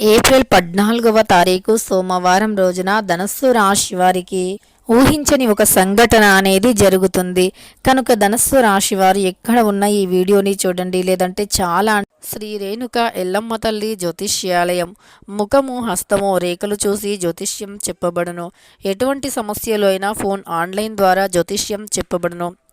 April పద్నాలుగవ తారీఖు సోమవారం రోజున ధనస్సు రాశి వారికి ఊహించని ఒక సంఘటన అనేది జరుగుతుంది. కనుక ధనస్సు రాశి వారు ఎక్కడ ఉన్న ఈ వీడియోని చూడండి. లేదంటే చాలా శ్రీ రేణుక ఎల్లమ్మ తల్లి జ్యోతిష్యాలయం. ముఖము హస్తము రేఖలు చూసి జ్యోతిష్యం చెప్పబడును. ఎటువంటి సమస్యలు అయినా ఫోన్ ఆన్లైన్ ద్వారా జ్యోతిష్యం చెప్పబడును.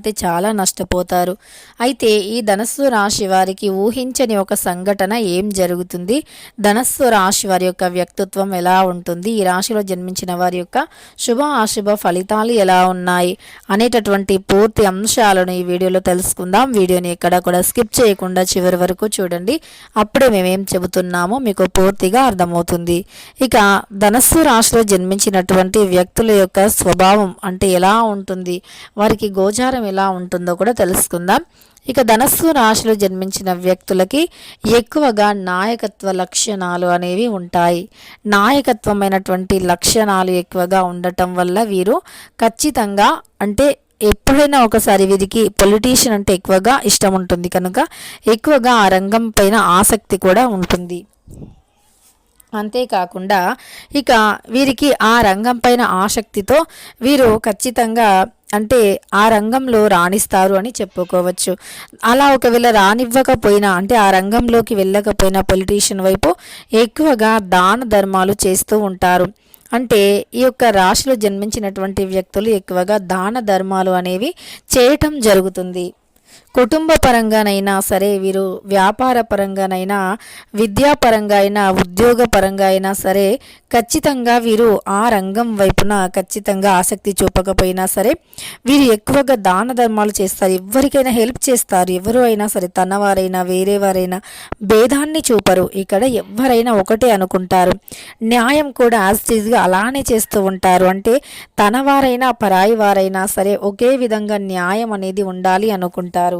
అంటే చాలా నష్టపోతారు. అయితే ఈ ధనస్సు రాశి వారికి ఊహించని ఒక సంఘటన ఏం జరుగుతుంది? ధనస్సు రాశి వారి యొక్క వ్యక్తిత్వం ఎలా ఉంటుంది? ఈ రాశిలో జన్మించిన వారి యొక్క శుభ అశుభ ఫలితాలు ఎలా ఉన్నాయి? అనేటటువంటి పూర్తి అంశాలను ఈ వీడియోలో తెలుసుకుందాం. వీడియోని ఎక్కడ కూడా స్కిప్ చేయకుండా చివరి వరకు చూడండి. అప్పుడే మేమేం చెబుతున్నామో మీకు పూర్తిగా అర్థమవుతుంది. ఇక ధనస్సు రాశిలో జన్మించినటువంటి వ్యక్తుల యొక్క స్వభావం అంటే ఎలా ఉంటుంది? వారికి గోచారం ఎలా ఉంటుందో కూడా తెలుసుకుందాం. ఇక ధనస్సు రాశిలో జన్మించిన వ్యక్తులకి ఎక్కువగా నాయకత్వ లక్షణాలు అనేవి ఉంటాయి. నాయకత్వమైనటువంటి లక్షణాలు ఎక్కువగా ఉండటం వల్ల వీరు ఖచ్చితంగా అంటే ఎప్పుడైనా ఒకసారి వీరికి పొలిటీషియన్ అంటే ఎక్కువగా ఇష్టం ఉంటుంది కనుక ఎక్కువగా ఆ రంగం పైన ఆసక్తి కూడా ఉంటుంది. అంతేకాకుండా ఇక వీరికి ఆ రంగం పైన ఆసక్తితో వీరు ఖచ్చితంగా అంటే ఆ రంగంలో రాణిస్తారు అని చెప్పుకోవచ్చు. అలా ఒకవేళ రానివ్వకపోయినా అంటే ఆ రంగంలోకి వెళ్ళకపోయినా పొలిటీషియన్ వైపు ఎక్కువగా దాన ధర్మాలు చేస్తూ ఉంటారు. అంటే ఈ యొక్క రాశిలో జన్మించినటువంటి వ్యక్తులు ఎక్కువగా దాన ధర్మాలు అనేవి చేయటం జరుగుతుంది. కుటుంబ పరంగానైనా సరే వీరు వ్యాపార పరంగానైనా విద్యాపరంగా అయినా ఉద్యోగ పరంగా అయినా సరే ఖచ్చితంగా వీరు ఆ రంగం వైపున ఖచ్చితంగా ఆసక్తి చూపకపోయినా సరే వీరు ఎక్కువగా దాన ధర్మాలు చేస్తారు. ఎవరికైనా హెల్ప్ చేస్తారు. ఎవరు అయినా సరే తనవారైనా వేరే వారైనా భేదాన్ని చూపరు. ఇక్కడ ఎవరైనా ఒకటే అనుకుంటారు. న్యాయం కూడా యాజ్టీజ్గా అలానే చేస్తూ ఉంటారు. అంటే తనవారైనా పరాయి వారైనా సరే ఒకే విధంగా న్యాయం అనేది ఉండాలి అనుకుంటారు.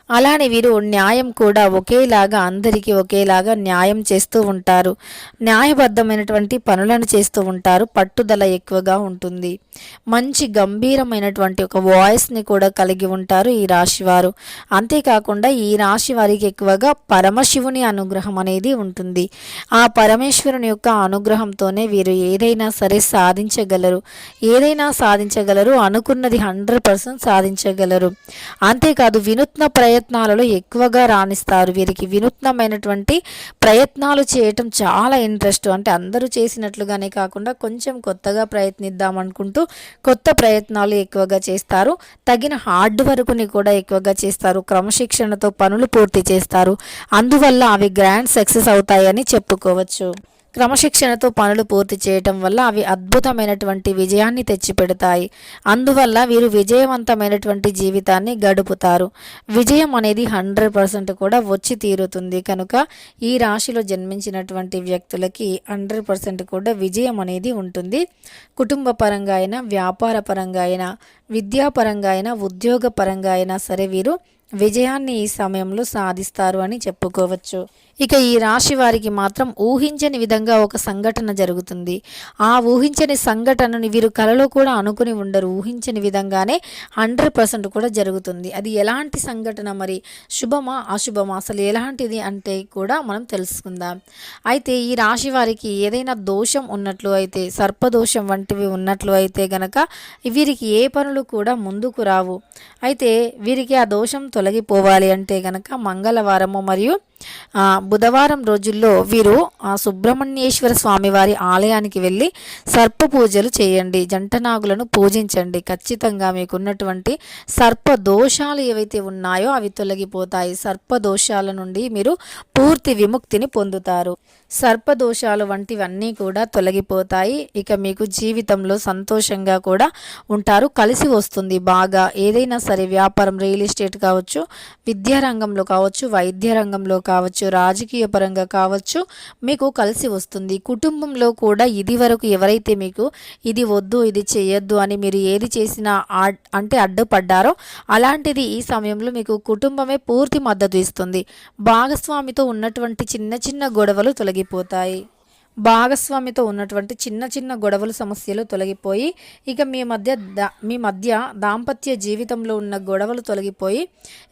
అలానే వీరు న్యాయం కూడా ఒకేలాగా అందరికీ ఒకేలాగా న్యాయం చేస్తూ ఉంటారు. న్యాయబద్ధమైనటువంటి పనులను చేస్తూ ఉంటారు. పట్టుదల ఎక్కువగా ఉంటుంది. మంచి గంభీరమైనటువంటి ఒక వాయిస్ని కూడా కలిగి ఉంటారు ఈ రాశి వారు అంతేకాకుండా ఈ రాశి వారికి ఎక్కువగా పరమశివుని అనుగ్రహం అనేది ఉంటుంది. ఆ పరమేశ్వరుని యొక్క అనుగ్రహంతోనే వీరు ఏదైనా సరే సాధించగలరు. ఏదైనా సాధించగలరు అనుకున్నది హండ్రెడ్ పర్సెంట్ సాధించగలరు. అంతేకాదు వినూత్న ప్రయత్నాలలో ఎక్కువగా రాణిస్తారు. వీరికి వినూత్నమైనటువంటి ప్రయత్నాలు చేయటం చాలా ఇంట్రెస్ట్. అంటే అందరూ చేసినట్లుగానే కాకుండా కొంచెం కొత్తగా ప్రయత్నిద్దాం అనుకుంటూ కొత్త ప్రయత్నాలు ఎక్కువగా చేస్తారు. తగిన హార్డ్ వర్క్ని కూడా ఎక్కువగా చేస్తారు. క్రమశిక్షణతో పనులు పూర్తి చేస్తారు. అందువల్ల అవి గ్రాండ్ సక్సెస్ అవుతాయని చెప్పుకోవచ్చు. క్రమశిక్షణతో పనులు పూర్తి చేయటం వల్ల అవి అద్భుతమైనటువంటి విజయాన్ని తెచ్చిపెడతాయి. అందువల్ల వీరు విజయవంతమైనటువంటి జీవితాన్ని గడుపుతారు. విజయం అనేది హండ్రెడ్ పర్సెంట్ కూడా వచ్చి తీరుతుంది. కనుక ఈ రాశిలో జన్మించినటువంటి వ్యక్తులకి హండ్రెడ్ పర్సెంట్ కూడా విజయం అనేది ఉంటుంది. కుటుంబ పరంగా అయినా వ్యాపార పరంగా అయినా విద్యాపరంగా అయినా ఉద్యోగ పరంగా అయినా సరే వీరు విజయాన్ని ఈ సమయంలో సాధిస్తారు అని చెప్పుకోవచ్చు. ఇక ఈ రాశి వారికి మాత్రం ఊహించని విధంగా ఒక సంఘటన జరుగుతుంది. ఆ ఊహించని సంఘటనని వీరు కలలో కూడా అనుకుని ఉండరు. ఊహించని విధంగానే హండ్రెడ్ పర్సెంట్ కూడా జరుగుతుంది. అది ఎలాంటి సంఘటన మరి? శుభమా అశుభమా? అసలు ఎలాంటిది అంటే కూడా మనం తెలుసుకుందాం. అయితే ఈ రాశి వారికి ఏదైనా దోషం ఉన్నట్లు అయితే సర్పదోషం వంటివి ఉన్నట్లు అయితే గనక వీరికి ఏ పనులు కూడా ముందుకు రావు. అయితే వీరికి ఆ దోషం తొలగిపోవాలి అంటే గనక మంగళవారము మరియు బుధవారం రోజుల్లో వీరు సుబ్రహ్మణ్యేశ్వర స్వామివారి ఆలయానికి వెళ్ళి సర్ప పూజలు చేయండి జంటనాగులను పూజించండి. ఖచ్చితంగా మీకున్నటువంటి సర్ప దోషాలు ఏవైతే ఉన్నాయో అవి తొలగిపోతాయి. సర్ప దోషాల నుండి మీరు పూర్తి విముక్తిని పొందుతారు. సర్పదోషాలు వంటివన్నీ కూడా తొలగిపోతాయి. ఇక మీకు జీవితంలో సంతోషంగా కూడా ఉంటారు. కలిసి వస్తుంది బాగా. ఏదైనా సరే వ్యాపారం రియల్ ఎస్టేట్ కావచ్చు విద్యా రంగంలో కావచ్చు వైద్య రంగంలో కావచ్చు రాజకీయ పరంగా కావచ్చు మీకు కలిసి వస్తుంది. కుటుంబంలో కూడా ఇది వరకు ఎవరైతే మీకు ఇది వద్దు ఇది చేయొద్దు అని మీరు ఏది చేసినా అంటే అడ్డుపడ్డారో అలాంటిది ఈ సమయంలో మీకు కుటుంబమే పూర్తి మద్దతు ఇస్తుంది. భాగస్వామితో ఉన్నటువంటి చిన్న చిన్న గొడవలు తొలగి తొలగిపోతాయి భాగస్వామితో ఉన్నటువంటి చిన్న చిన్న గొడవలు సమస్యలు తొలగిపోయి ఇక మీ మధ్య దా మీ మధ్య దాంపత్య జీవితంలో ఉన్న గొడవలు తొలగిపోయి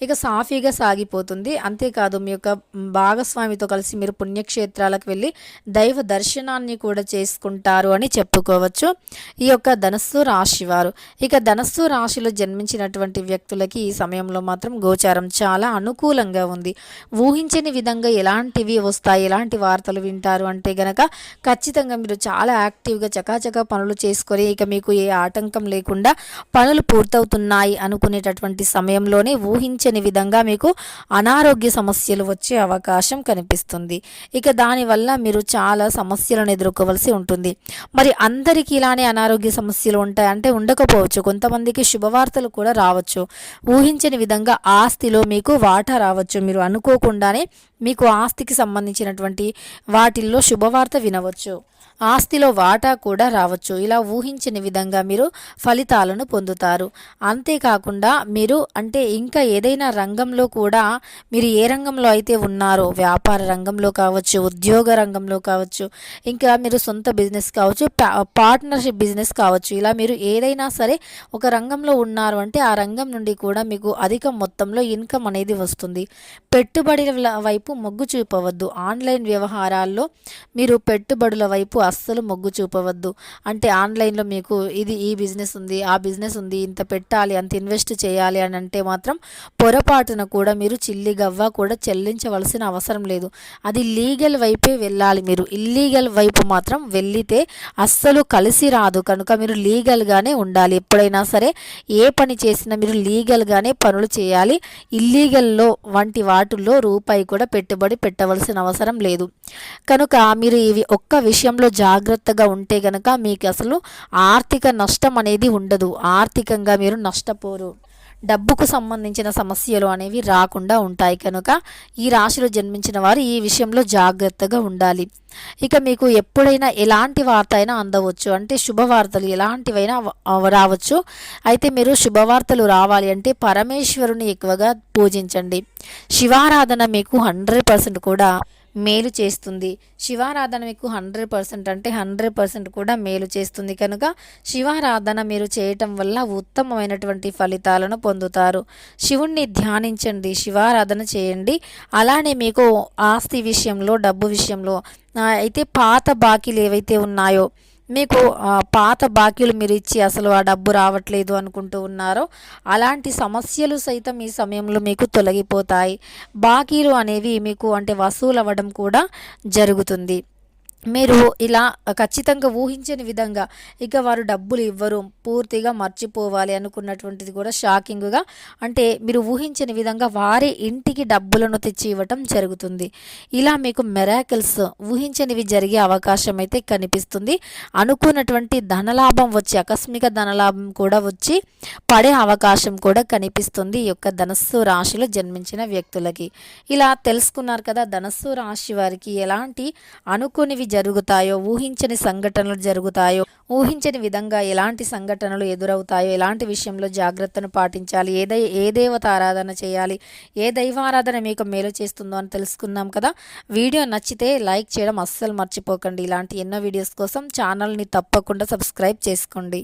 ఇక సాఫీగా సాగిపోతుంది. అంతేకాదు మీ యొక్క భాగస్వామితో కలిసి మీరు పుణ్యక్షేత్రాలకు వెళ్ళి దైవ దర్శనాన్ని కూడా చేసుకుంటారు అని చెప్పుకోవచ్చు. ఈ యొక్క ధనస్సు రాశి వారు. ఇక ధనస్సు రాశిలో జన్మించినటువంటి వ్యక్తులకి ఈ సమయంలో మాత్రం గోచారం చాలా అనుకూలంగా ఉంది. ఊహించని విధంగా ఎలాంటివి వస్తాయి ఎలాంటి వార్తలు వింటారు అంటే గనక ఖచ్చితంగా మీరు చాలా యాక్టివ్గా చకాచకా పనులు చేసుకొని ఇక మీకు ఏ ఆటంకం లేకుండా పనులు పూర్తవుతున్నాయి అనుకునేటటువంటి సమయంలోనే ఊహించని విధంగా మీకు అనారోగ్య సమస్యలు వచ్చే అవకాశం కనిపిస్తుంది. ఇక దానివల్ల మీరు చాలా సమస్యలను ఎదుర్కోవలసి ఉంటుంది. మరి అందరికీ ఇలానే అనారోగ్య సమస్యలు ఉంటాయి అంటే ఉండకపోవచ్చు. కొంతమందికి శుభవార్తలు కూడా రావచ్చు. ఊహించని విధంగా ఆస్తిలో మీకు వాటా రావచ్చు. మీరు అనుకోకుండానే మీకు ఆస్తికి సంబంధించినటువంటి వాటిల్లో శుభవార్త వినవచ్చు. ఆస్తిలో వాటా కూడా రావచ్చు. ఇలా ఊహించిన విధంగా మీరు ఫలితాలను పొందుతారు. అంతేకాకుండా మీరు అంటే ఇంకా ఏదైనా రంగంలో కూడా మీరు ఏ రంగంలో అయితే ఉన్నారో వ్యాపార రంగంలో కావచ్చు ఉద్యోగ రంగంలో కావచ్చు ఇంకా మీరు సొంత బిజినెస్ కావచ్చు పార్ట్నర్షిప్ బిజినెస్ కావచ్చు ఇలా మీరు ఏదైనా సరే ఒక రంగంలో ఉన్నారు అంటే ఆ రంగం నుండి కూడా మీకు అధిక మొత్తంలో ఇన్కమ్ అనేది వస్తుంది. పెట్టుబడుల వైపు మొగ్గు చూపవద్దు. ఆన్లైన్ వ్యవహారాల్లో మీరు పెట్టుబడుల వైపు అస్సలు మొగ్గు చూపవద్దు. అంటే ఆన్లైన్లో మీకు ఇది ఈ బిజినెస్ ఉంది ఆ బిజినెస్ ఉంది ఇంత పెట్టాలి అంత ఇన్వెస్ట్ చేయాలి అని అంటే మాత్రం పొరపాటున కూడా మీరు చిల్లి గవ్వ కూడా చెల్లించవలసిన అవసరం లేదు. అది లీగల్ వైపే వెళ్ళాలి మీరు. ఇల్లీగల్ వైపు మాత్రం వెళ్ళితే అస్సలు కలిసి రాదు. కనుక మీరు లీగల్గానే ఉండాలి. ఎప్పుడైనా సరే ఏ పని చేసినా మీరు లీగల్గానే పనులు చేయాలి. ఇల్లీగల్లో వంటి వాటిల్లో రూపాయి కూడా పెట్టుబడి పెట్టవలసిన అవసరం లేదు. కనుక మీరు ఇవి ఒక్క విషయంలో జాగ్రత్తగా ఉంటే గనక మీకు అసలు ఆర్థిక నష్టం అనేది ఉండదు. ఆర్థికంగా మీరు నష్టపోరు. డబ్బుకు సంబంధించిన సమస్యలు అనేవి రాకుండా ఉంటాయి కనుక ఈ రాశిలో జన్మించిన వారు ఈ విషయంలో జాగ్రత్తగా ఉండాలి. ఇక మీకు ఎప్పుడైనా ఎలాంటి వార్త అయినా అందవచ్చు. అంటే శుభవార్తలు ఎలాంటివైనా రావచ్చు. అయితే మీరు శుభవార్తలు రావాలి అంటే పరమేశ్వరుని ఎక్కువగా పూజించండి. శివారాధన మీకు హండ్రెడ్ పర్సెంట్ కూడా మేలు చేస్తుంది. శివారాధన మీకు హండ్రెడ్ పర్సెంట్ అంటే హండ్రెడ్ పర్సెంట్ కూడా మేలు చేస్తుంది. కనుక శివారాధన మీరు చేయటం వల్ల ఉత్తమమైనటువంటి ఫలితాలను పొందుతారు. శివుణ్ణి ధ్యానించండి శివారాధన చేయండి. అలానే మీకు ఆస్తి విషయంలో డబ్బు విషయంలో అయితే పాత బాకీలు ఏవైతే ఉన్నాయో మీకు పాత బాకీలు మీరు ఇచ్చి అసలు ఆ డబ్బు రావట్లేదు అనుకుంటూ ఉన్నారో అలాంటి సమస్యలు సైతం ఈ సమయంలో మీకు తొలగిపోతాయి. బాకీలు అనేవి మీకు అంటే వసూలు అవ్వడం కూడా జరుగుతుంది. మీరు ఇలా ఖచ్చితంగా ఊహించని విధంగా ఇక వారు డబ్బులు ఇవ్వరు పూర్తిగా మర్చిపోవాలి అనుకున్నటువంటిది కూడా షాకింగ్గా. అంటే మీరు ఊహించని విధంగా వారి ఇంటికి డబ్బులను తెచ్చి ఇవ్వటం జరుగుతుంది. ఇలా మీకు మెరాకిల్స్ ఊహించనివి జరిగే అవకాశం అయితే కనిపిస్తుంది. అనుకున్నటువంటి ధనలాభం వచ్చి ఆకస్మిక ధనలాభం కూడా వచ్చి పడే అవకాశం కూడా కనిపిస్తుంది ఈ యొక్క ధనస్సు రాశిలో జన్మించిన వ్యక్తులకి. ఇలా తెలుసుకున్నారు కదా ధనస్సు రాశి వారికి ఎలాంటి అనుకునివి జరుగుతాయో ఊహించని సంఘటనలు జరుగుతాయో ఊహించని విధంగా ఎలాంటి సంఘటనలు ఎదురవుతాయో ఎలాంటి విషయంలో జాగ్రత్తను పాటించాలి ఏ దై ఏ దేవత ఆరాధన చేయాలి ఏ దైవారాధన మీకు మేలు చేస్తుందో అని తెలుసుకున్నాం కదా. వీడియో నచ్చితే లైక్ చేయడం అస్సలు మర్చిపోకండి. ఇలాంటి ఎన్నో వీడియోస్ కోసం ఛానల్ని తప్పకుండా సబ్స్క్రైబ్ చేసుకోండి.